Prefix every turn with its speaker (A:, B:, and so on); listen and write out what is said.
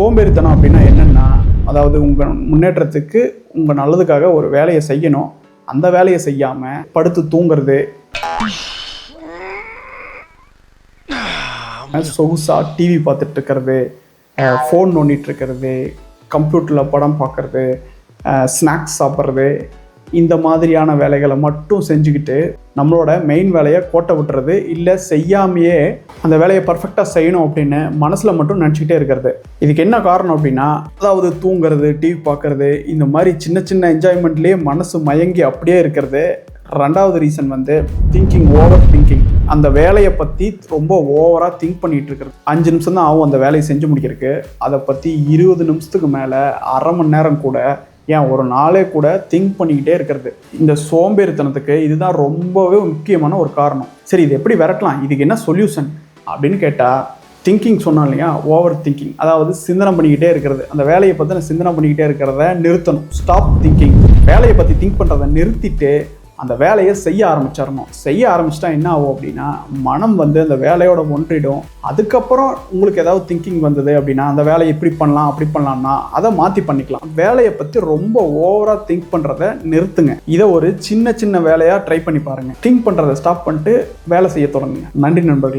A: சோம்பேறித்தனம் அப்படின்னா என்னென்னா அதாவது உங்கள் முன்னேற்றத்துக்கு உங்கள் நல்லதுக்காக ஒரு வேலையை செய்யணும். அந்த வேலையை செய்யாமல் படுத்து தூங்குறது. சொகுசாக டிவி பார்த்துட்டு இருக்கிறது ஃபோன் நோண்டிட்டு இருக்கிறது கம்ப்யூட்டரில் படம் பார்க்குறது. ஸ்நாக்ஸ் சாப்பிட்றது. இந்த மாதிரியான வேலைகளை மட்டும் செஞ்சுக்கிட்டு நம்மளோட மெயின் வேலையை கோட்டை விட்டுறது இல்லை செய்யாமையே அந்த வேலையை பர்ஃபெக்டாக செய்யணும் அப்படின்னு மனசில் மட்டும் நினச்சிக்கிட்டே இருக்கிறது. இதுக்கு என்ன காரணம் அப்படின்னா அதாவது தூங்குறது டிவி பார்க்குறது இந்த மாதிரி சின்ன சின்ன என்ஜாய்மெண்ட்லேயே மனசு மயங்கி அப்படியே இருக்கிறது. ரெண்டாவது ரீசன் வந்து திங்கிங் ஓவர் திங்கிங் அந்த வேலையை பற்றி ரொம்ப ஓவராக திங்க் பண்ணிகிட்டு இருக்கிறது. அஞ்சு நிமிஷம் தான் ஆகும் அந்த வேலையை செஞ்சு முடிக்கிறதுக்கு. அதை பற்றி இருபது நிமிஷத்துக்கு மேலே அரை மணி நேரம் கூட ஏன் ஒரு நாளே கூட திங்க் பண்ணிக்கிட்டே இருக்கிறது. இந்த சோம்பேறித்தனத்துக்கு இதுதான் ரொம்பவே முக்கியமான ஒரு காரணம். சரி இது எப்படி விரட்டலாம்? இதுக்கு என்ன சொல்யூஷன் அப்படின்னு கேட்டால் திங்கிங் சொன்னோம் இல்லையா? ஓவர் திங்கிங் அதாவது சிந்தனை பண்ணிக்கிட்டே இருக்கிறது. அந்த வேலையை பற்றி சிந்தனை பண்ணிக்கிட்டே இருக்கிறத நிறுத்தணும். ஸ்டாப் திங்கிங் வேலையை பற்றி திங்க் பண்ணுறதை நிறுத்திட்டு அந்த வேலையை செய்ய ஆரம்பிச்சிடணும். செய்ய ஆரம்பிச்சிட்டா என்ன ஆகும் அப்படின்னா மனம் வந்து அந்த வேலையோட ஒன்றிடும். அதுக்கப்புறம் உங்களுக்கு ஏதாவது திங்கிங் வந்தது அப்படின்னா அந்த வேலையை இப்படி பண்ணலாம் அப்படி பண்ணலாம்னா அதை மாற்றி பண்ணிக்கலாம். வேலையை பற்றி ரொம்ப ஓவராக திங்க் பண்ணுறத நிறுத்துங்க. இதை ஒரு சின்ன சின்ன வேலையாக ட்ரை பண்ணி பாருங்கள் திங்க் பண்ணுறதை ஸ்டாப் பண்ணிட்டு வேலை செய்ய தொடங்குங்க. நன்றி நண்பர்களே.